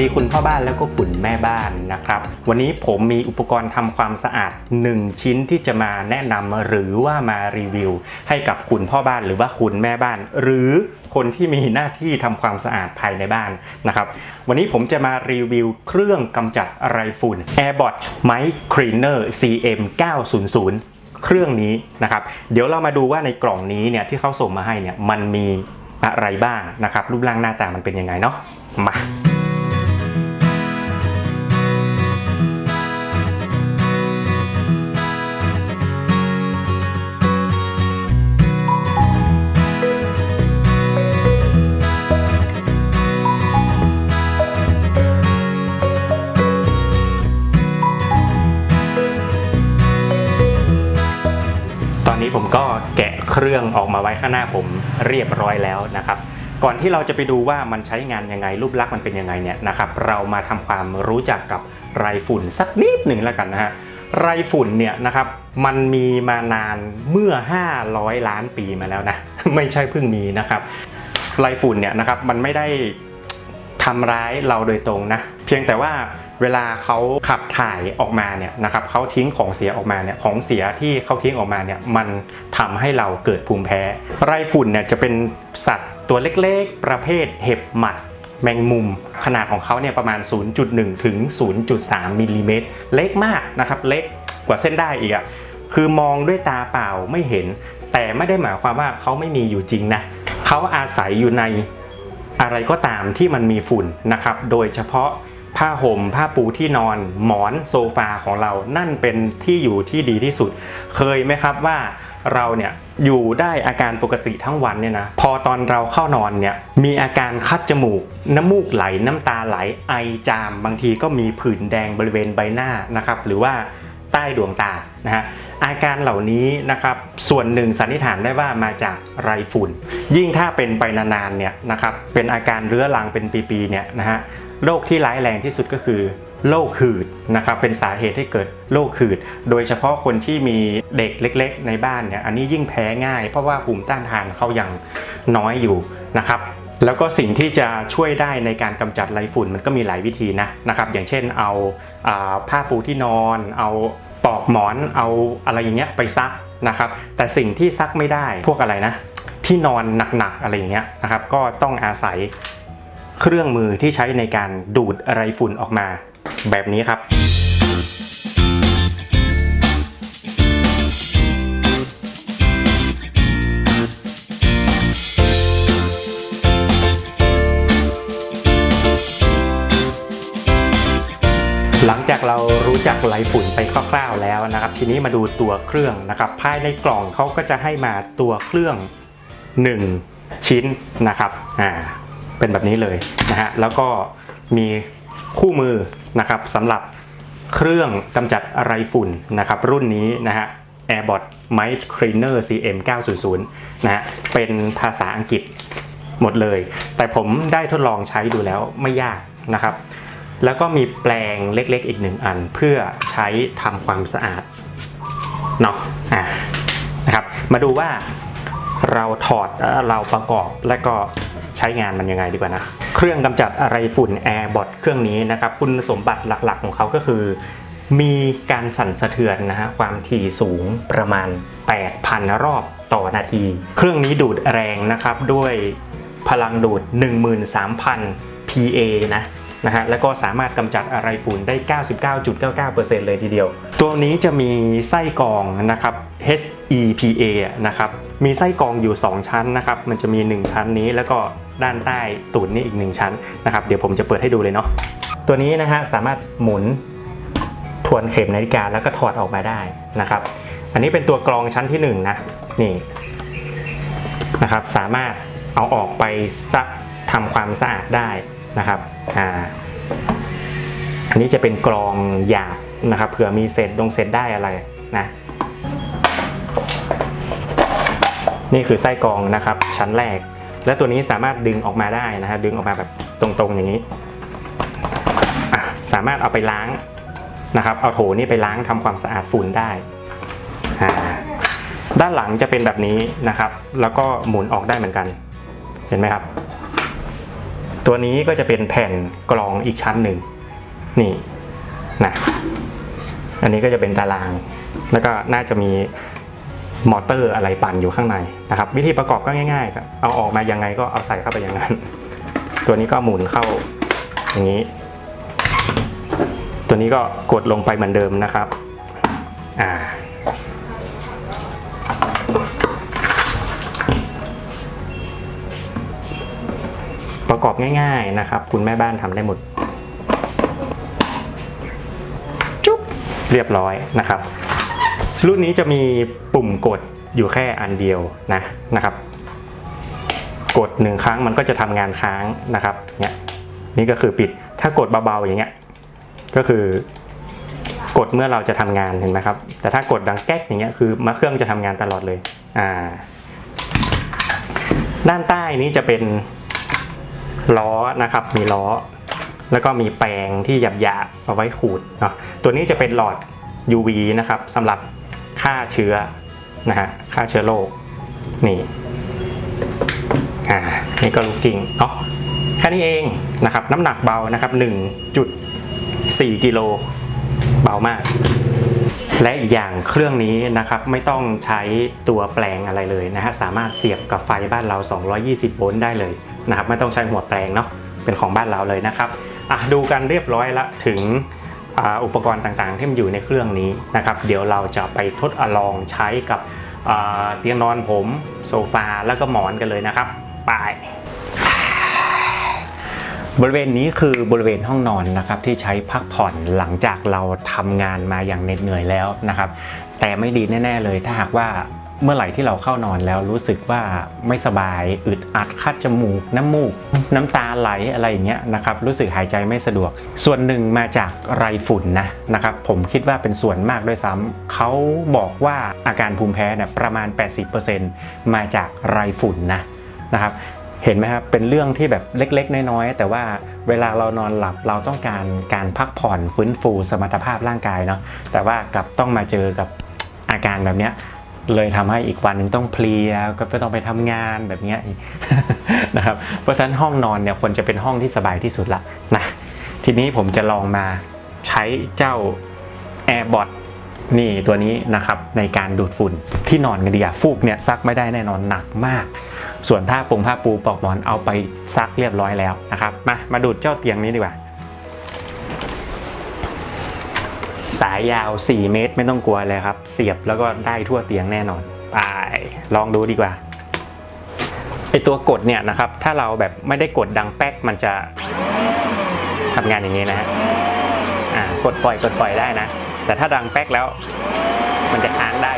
ดีคุณพ่อบ้านแล้วก็คุณแม่บ้านนะครับ วันนี้ผมมีอุปกรณ์ทำความสะอาด 1 ชิ้นที่จะมาแนะนำหรือว่ามารีวิว ให้กับคุณพ่อบ้านหรือว่าคุณแม่บ้าน หรือคนที่มีหน้าที่ทำความสะอาดภายในบ้านนะครับ วันนี้ผมจะมารีวิวเครื่องกำจัดไรฝุ่น AirBot Mic Cleaner CM 900เครื่องนี้นะครับ เดี๋ยวเรามาดูว่าในกล่องนี้เนี่ยที่เขาส่งมาให้เนี่ยมันมีอะไรบ้างนะครับ รูปร่างหน้าตามันเป็นยังไงเนาะมา รื่องออกมาไว้ข้างหน้าผมเรียบร้อยแล้วนะครับ ก่อนที่เราจะไปดูว่ามันใช้งานยังไงรูปลักษณ์มันเป็นยังไงเนี่ยนะครับเรามาทำความรู้จักกับไรฝุ่นสักนิดหนึ่งแล้วกันนะฮะไรฝุ่นเนี่ยนะครับมันมีมานานเมื่อ 500 ล้านปีมาแล้วนะไม่ใช่เพิ่งมีนะครับไรฝุ่นเนี่ยนะครับมันไม่ได้ทำร้ายเราโดยตรงนะเพียงแต่ว่า เวลาเขาขับถ่ายออกมาเนี่ยนะครับเขาทิ้งของเสียออกมาเนี่ยของเสียที่เขาทิ้งออกมาเนี่ยมันทำให้เราเกิดภูมิแพ้ไรฝุ่นเนี่ยจะเป็นสัตว์ตัวเล็กๆ ประเภทเห็บหมัดแมงมุมขนาดของเขาเนี่ยประมาณ 0.1 ถึง 0.3มิลลิเมตรเล็กมากนะครับเล็กกว่าเส้นได้อีกอะคือมองด้วยตาเปล่าไม่เห็น แต่ไม่ได้หมายความว่าเขาไม่มีอยู่จริงนะเขาอาศัยอยู่ในอะไรก็ตามที่มันมีฝุ่นนะครับ โดยเฉพาะ ผ้าห่ม ผ้าปูที่นอน หมอนโซฟาของเรา นั่นเป็นที่อยู่ที่ดีที่สุด เคยไหมครับว่าเราเนี่ยอยู่ได้อาการปกติทั้งวันเนี่ยนะพอตอนเราเข้านอนเนี่ยมีอาการคัดจมูก น้ำมูกไหลน้ำตาไหลไอจาม บางทีก็มีผื่นแดงบริเวณใบหน้านะครับหรือว่าใต้ดวงตานะฮะอาการเหล่านี้นะครับส่วนหนึ่งสันนิษฐานได้ว่ามาจากไรฝุ่น ยิ่งถ้าเป็นไปนานๆเนี่ยนะครับเป็นอาการเรื้อรังเป็นปีๆเนี่ยนะฮะ โรคที่ร้ายแรงที่สุดก็คือโรคหืดนะครับเป็นสาเหตุให้เกิดโรคหืด โดยเฉพาะคนที่มีเด็กเล็ก ๆ ในบ้านเนี่ยอันนี้ยิ่งแพ้ง่าย เพราะว่าภูมิต้านทานเขายังน้อยอยู่นะครับแล้วก็สิ่งที่จะช่วยได้ในการกำจัดไรฝุ่นมันก็มีหลายวิธีนะนะครับอย่างเช่นเอาอาผ้าปูที่นอน เอาปลอกหมอนเอาอะไรอย่างเงี้ยไปซักนะครับแต่สิ่งที่ซักไม่ได้พวกอะไรนะที่นอนหนักๆอะไรอย่างเงี้ยนะครับก็ต้องอาศัย เครื่องมือที่ใช้ในการดูดอะไรฝุ่นออกมา แบบนี้ครับ หลังจากเรารู้จักไหลฝุ่นไปคร่าวๆแล้วนะครับ ทีนี้มาดูตัวเครื่องนะครับภายในกล่องเขาก็จะให้มาตัวเครื่อง 1 ชิ้นนะครับอ่า เป็นแบบนี้เลยนะฮะแล้วก็มีคู่มือนะครับสำหรับเครื่องกำจัดไรฝุ่นนะครับรุ่นนี้นะฮะ AirBot Mic Cleaner CM 900นะฮะเป็นภาษาอังกฤษหมดเลย แต่ผมได้ทดลองใช้ดูแล้วไม่ยากนะครับ แล้วก็มีแปลงเล็กๆอีกหนึ่งอันเพื่อใช้ทำความสะอาดเนาะอะนะครับ มาดูว่าเราถอดเอ่อเราประกอบและก็ ใช้งานมันยังไงดีกว่านะ เครื่องกำจัดอะไรฝุ่น AirBot เครื่องนี้นะครับคุณสมบัติหลักๆของเขาก็คือ มีการสั่นสะเทือนนะฮะความถี่สูงประมาณ 8,000 รอบต่อนาที เครื่องนี้ดูดแรงนะครับด้วยพลังดูด 13,000 PA นะนะฮะแล้วก็สามารถกำจัดอะไรฝุ่นได้ 99.99%เลยทีเดียว ตัวนี้จะมีไส้กรองนะครับ HEPA นะครับ มีไส้กรองอยู่ 2 ชั้นนะครับ มันจะมี 1 ชั้นนี้แล้วก็ ด้านใต้ตูดนี่อีก1ชั้นนะครับเดี๋ยวผมจะเปิดให้ดูเลยเนาะตัวนี้นะฮะสามารถหมุนทวนเข็มนาฬิกาแล้วก็ถอดออกมาได้นะครับ อันนี้เป็นตัวกรองชั้นที่1นงนะนี่นะครับสามารถเอาออกไปซักทำความสะอาดได้นะครับอ่าอันนี้จะเป็นกรองหยาบนะครับเผื่อมีเศษดงเศษได้อะไรนะนี่คือไส้กรองนะครับชั้นแรก และตัวนี้สามารถดึงออกมาได้นะฮะดึงออกมาแบบตรงๆอย่างนี้สามารถเอาไปล้างนะครับ เอาโถนี่ไปล้างทำความสะอาดฝุ่นได้ ด้านหลังจะเป็นแบบนี้นะครับ แล้วก็หมุนออกได้เหมือนกัน เห็นไหมครับ ตัวนี้ก็จะเป็นแผ่นกรองอีกชั้นหนึ่งนี่นะอันนี้ก็จะเป็นตาราง แล้วก็น่าจะมี มอเตอร์อะไรปั่นอยู่ข้างในนะครับ วิธีประกอบก็ง่ายๆครับเอาออกมายังไงก็เอาใส่เข้าไปอย่างนั้น ตัวนี้ก็หมุนเข้าอย่างนี้ ตัวนี้ก็กดลงไปเหมือนเดิมนะครับอ่าประกอบง่ายๆนะครับ คุณแม่บ้านทำได้หมดจุ๊บเรียบร้อยนะครับ รุ่นนี้จะมีปุ่มกดอยู่แค่อันเดียวนะนะครับ กดหนึ่งครั้งมันก็จะทำงานค้างนะครับเนี่ยนี่ก็คือปิดถ้ากดเบาๆอย่างเงี้ยก็คือกดเมื่อเราจะทำงานเห็นไหมครับ แต่ถ้ากดดังแก๊กอย่างเงี้ยคือมาเครื่องจะทำงานตลอดเลยอ่าด้านใต้นี้จะเป็นล้อนะครับ มีล้อ แล้วก็มีแปรงที่หยาบๆเอาไว้ขูดเนาะตัวนี้จะเป็นหลอด UV นะครับสำหรับ ฆ่าเชื้อนะฮะฆ่าเชื้อโรคนี่อ่านี่ก็ลูกกิ้งเนาะแค่นี้เองนะครับน้ำหนักเบานะครับ1.4กิโลเบามาก และอีกอย่างเครื่องนี้นะครับไม่ต้องใช้ตัวแปลงอะไรเลยนะฮะสามารถเสียบกับไฟบ้านเรา 220 โวลต์ได้เลยนะครับไม่ต้องใช้หัวแปลงเนาะเป็นของบ้านเราเลยนะครับอะดูกันเรียบร้อยละถึง อุปกรณ์ต่างๆ ที่มันอยู่ในเครื่องนี้นะครับ เดี๋ยวเราจะไปทดลองใช้กับเตียงนอนผมโซฟาแล้วก็หมอนกันเลยนะครับ ไป บริเวณนี้คือบริเวณห้องนอนนะครับที่ใช้พักผ่อนหลังจากเราทำงานมาอย่างเหน็ดเหนื่อยแล้วนะครับ แต่ไม่ดีแน่ ๆ เลยถ้าหากว่า เมื่อไหร่ที่เราเข้านอนแล้วรู้สึกว่าไม่สบายอึดอัดคัดจมูก น้ำมูก น้ำตาไหลอะไรอย่างเงี้ยนะครับรู้สึกหายใจไม่สะดวก ส่วนหนึ่งมาจากไรฝุ่นนะนะครับผมคิดว่าเป็นส่วนมากด้วยซ้ำเขาบอกว่าอาการภูมิแพ้เนี่ยประมาณ 80%มาจากไรฝุ่นนะนะครับเห็นไหมครับ เป็นเรื่องที่แบบเล็กๆ น้อยๆ แต่ว่าเวลาเรานอนหลับเราต้องการการพักผ่อนฟื้นฟูสมรรถภาพร่างกายเนาะแต่ว่ากลับต้องมาเจอกับอาการแบบเนี้ย เลยทำให้อีกวันหนึ่งต้องเพลียก็ไม่ต้องไปทำงานแบบเนี้ยนะครับเพราะฉะนั้นห้องนอนเนี่ยควรจะเป็นห้องที่สบายที่สุดละนะทีนี้ผมจะลองมาใช้เจ้า AirBot นี่ตัวนี้นะครับในการดูดฝุ่นที่นอนกันดีอะฟูกเนี่ยซักไม่ได้แน่นอนหนักมาก ส่วนผ้าปงผ้าปูปลอกหมอนเอาไปซักเรียบร้อยแล้วนะครับมามาดูดเจ้าเตียงนี้ดีกว่า สายยาว 4 เมตรไม่ต้องกลัวเลยครับ เสียบแล้วก็ได้ทั่วเตียงแน่นอนไปลองดูดีกว่าไอตัวกดเนี่ยนะครับ ถ้าเราแบบไม่ได้กดดังแป๊กมันจะทำงานอย่างนี้นะฮะอ่ากดปล่อยกดปล่อยได้นะ แต่ถ้าดังแป๊กแล้ว มันจะค้างได้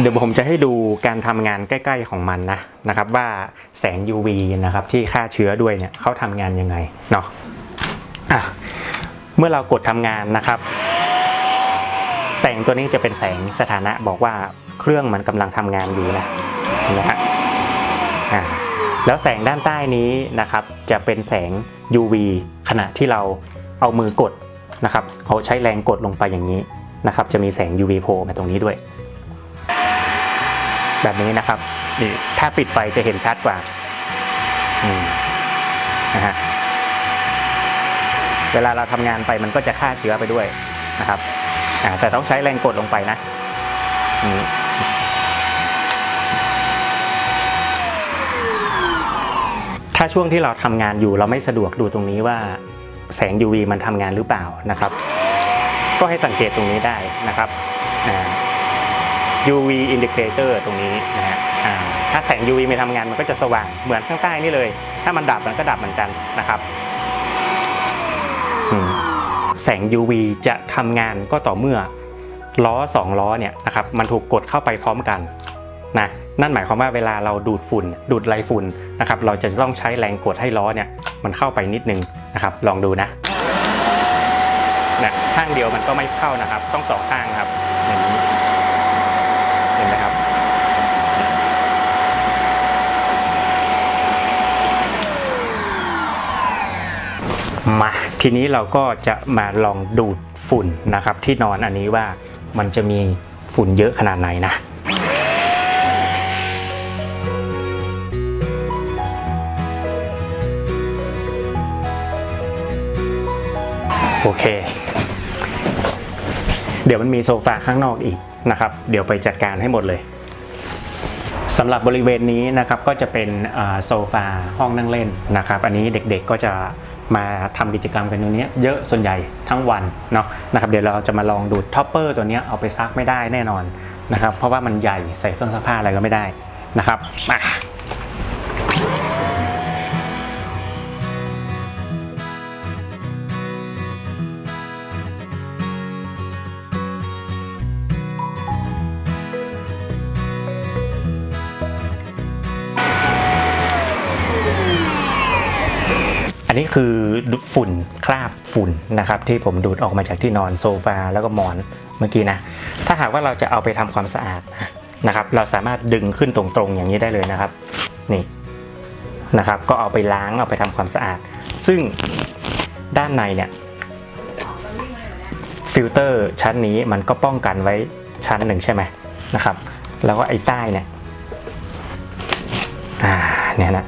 เดี๋ยวผมจะให้ดูการทำงานใกล้ ๆของมันนะนะครับ ว่าแสง UV นะครับที่ฆ่าเชื้อด้วยเนี่ยเขาทำงานยังไงเนาะอะเมื่อเรากดทำงานนะครับ แสงตัวนี้จะเป็นแสงสถานะบอกว่าเครื่องมันกำลังทำงานอยู่นะเนะฮะอ่าแล้วแสงด้านใต้นี้นะครับ จะเป็นแสง UV ขณะที่เราเอามือกดนะครับเอาใช้แรงกดลงไปอย่างนี้นะครับ จะมีแสง UV โผล่มาตรงนี้ด้วย แบบนี้นะครับนี่ถ้าปิดไฟจะเห็นชัดกว่าอืมนะฮะเวลาเราทำงานไปมันก็จะฆ่าเชื้อไปด้วยนะครับอ่าแต่ต้องใช้แรงกดลงไปนะนี่ถ้าช่วงที่เราทำงานอยู่เราไม่สะดวกดูตรงนี้ว่าแสง UV มันทำงานหรือเปล่านะครับ ก็ให้สังเกตตรงนี้ได้นะครับอ่า UV indicator ตรงนี้นะฮะถ้าแสง UV ไม่ทำงานมันก็จะสว่างเหมือนข้างใต้นี่เลย ถ้ามันดับมันก็ดับเหมือนกันนะครับแสง UV จะทำงานก็ต่อเมื่อล้อสองล้อเนี่ยนะครับมันถูกกดเข้าไปพร้อมกันนะนั่นหมายความว่าเวลาเราดูดฝุ่น ดูดไรฝุ่นนะครับเราจะต้องใช้แรงกดให้ล้อเนี่ยมันเข้าไปนิดนึงนะครับ ลองดูนะนะข้างเดียวมันก็ไม่เข้านะครับ ต้องสองข้างครับ มาทีนี้เราก็จะมาลองดูดฝุ่นนะครับ ที่นอนอันนี้ว่ามันจะมีฝุ่นเยอะขนาดไหนนะโอเค เดี๋ยวมันมีโซฟาข้างนอกอีกนะครับ เดี๋ยวไปจัดการให้หมดเลยสำหรับบริเวณนี้นะครับก็จะเป็นโซฟาห้องนั่งเล่นนะครับ อันนี้เด็กๆก็จะ มาทำกิจกรรมกันตรงนี้เยอะส่วนใหญ่ทั้งวันเนาะนะครับเดี๋ยวเราจะมาลองดูท็อปเปอร์ตัวนี้เอาไปซักไม่ได้แน่นอนนะครับเพราะว่ามันใหญ่ใส่เครื่องซักผ้าอะไรก็ไม่ได้นะครับมา อันนี้คือฝุ่นคราบฝุ่นนะครับ ที่ผมดูดออกมาจากที่นอนโซฟาแล้วก็หมอนเมื่อกี้นะ ถ้าหากว่าเราจะเอาไปทำความสะอาดนะครับ เราสามารถดึงขึ้นตรงๆอย่างนี้ได้เลยนะครับ นี่นะครับ ก็เอาไปล้างเอาไปทำความสะอาด ซึ่งด้านในเนี่ยฟิลเตอร์ชั้นนี้มันก็ป้องกันไว้ชั้นหนึ่งใช่ไหมนะครับ แล้วก็ไอ้ใต้เนี่ยอ่าเนี่ยนะ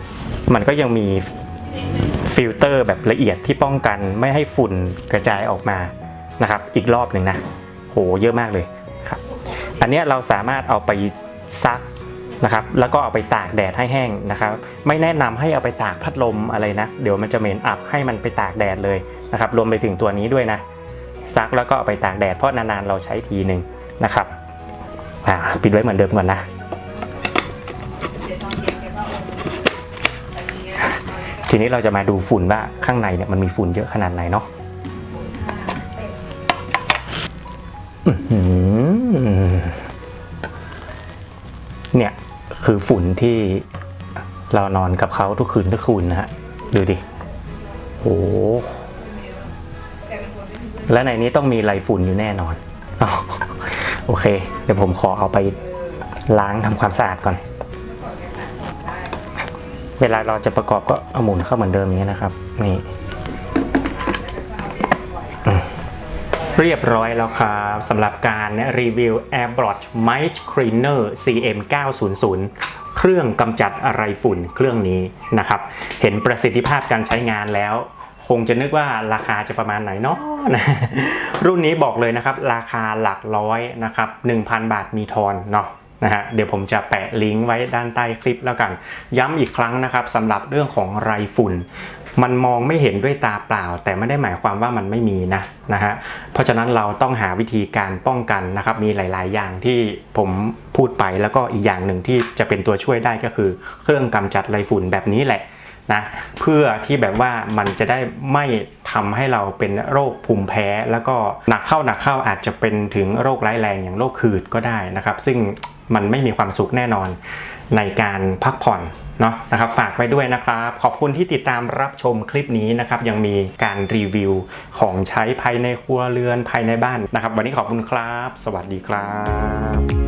มันก็ยังมี ฟิลเตอร์แบบละเอียดที่ป้องกันไม่ให้ฝุ่นกระจายออกมานะครับ อีกรอบหนึ่งนะโหเยอะมากเลยครับ อันนี้เราสามารถเอาไปซักนะครับ แล้วก็เอาไปตากแดดให้แห้งนะครับ ไม่แนะนำให้เอาไปตากพัดลมอะไรนะ เดี๋ยวมันจะเหม็นอับให้มันไปตากแดดเลยนะครับ รวมไปถึงตัวนี้ด้วยนะ ซักแล้วก็เอาไปตากแดดเพราะนานๆเราใช้ทีหนึ่งนะครับปิดไว้เหมือนเดิมก่อนนะ ทีนี้เราจะมาดูฝุ่นว่าข้างในเนี่ยมันมีฝุ่นเยอะขนาดไหนเนาะเนี่ยคือฝุ่นที่เรานอนกับเขาทุกคืนทุกคืนนะฮะ ดูดิโอ้และในนี้ต้องมีไรฝุ่นอยู่แน่นอน โอเค เดี๋ยวผมขอเอาไปล้างทำความสะอาดก่อน เวลาเราจะประกอบก็เอาหมุนเข้าเหมือนเดิมอย่างนี้นะครับนี่เรียบร้อยแล้วครับสำหรับการรีวิว AirBrush Mic Cleaner CM 900เครื่องกำจัดอะไรฝุ่นเครื่องนี้นะครับ เห็นประสิทธิภาพการใช้งานแล้วคงจะนึกว่าราคาจะประมาณไหนเนาะนะรุ่นนี้บอกเลยนะครับ ราคาหลักร้อยนะครับ 1,000 บาทมีทอนเนาะ นะฮะเดี๋ยวผมจะแปะลิงก์ไว้ด้านใต้คลิปแล้วกัน ย้ำอีกครั้งนะครับสำหรับเรื่องของไรฝุ่น มันมองไม่เห็นด้วยตาเปล่า แต่ไม่ได้หมายความว่ามันไม่มีนะนะฮะเพราะฉะนั้นเราต้องหาวิธีการป้องกันนะครับมีหลาย ๆ อย่างที่ผมพูดไปแล้วก็อีกอย่างหนึ่งที่จะเป็นตัวช่วยได้ก็คือ เครื่องกำจัดไรฝุ่นแบบนี้แหละนะเพื่อที่แบบว่ามันจะได้ไม่ทำให้เราเป็นโรคภูมิแพ้ แล้วก็หนักเข้าหนักเข้าอาจจะเป็นถึงโรคร้ายแรงอย่างโรคหืดก็ได้นะครับ ซึ่ง มันไม่มีความสุขแน่นอนในการพักผ่อนเนาะนะครับฝากไว้ด้วยนะครับ ขอบคุณที่ติดตามรับชมคลิปนี้นะครับ ยังมีการรีวิวของใช้ภายในครัวเรือนภายในบ้านนะครับ วันนี้ขอบคุณครับ สวัสดีครับ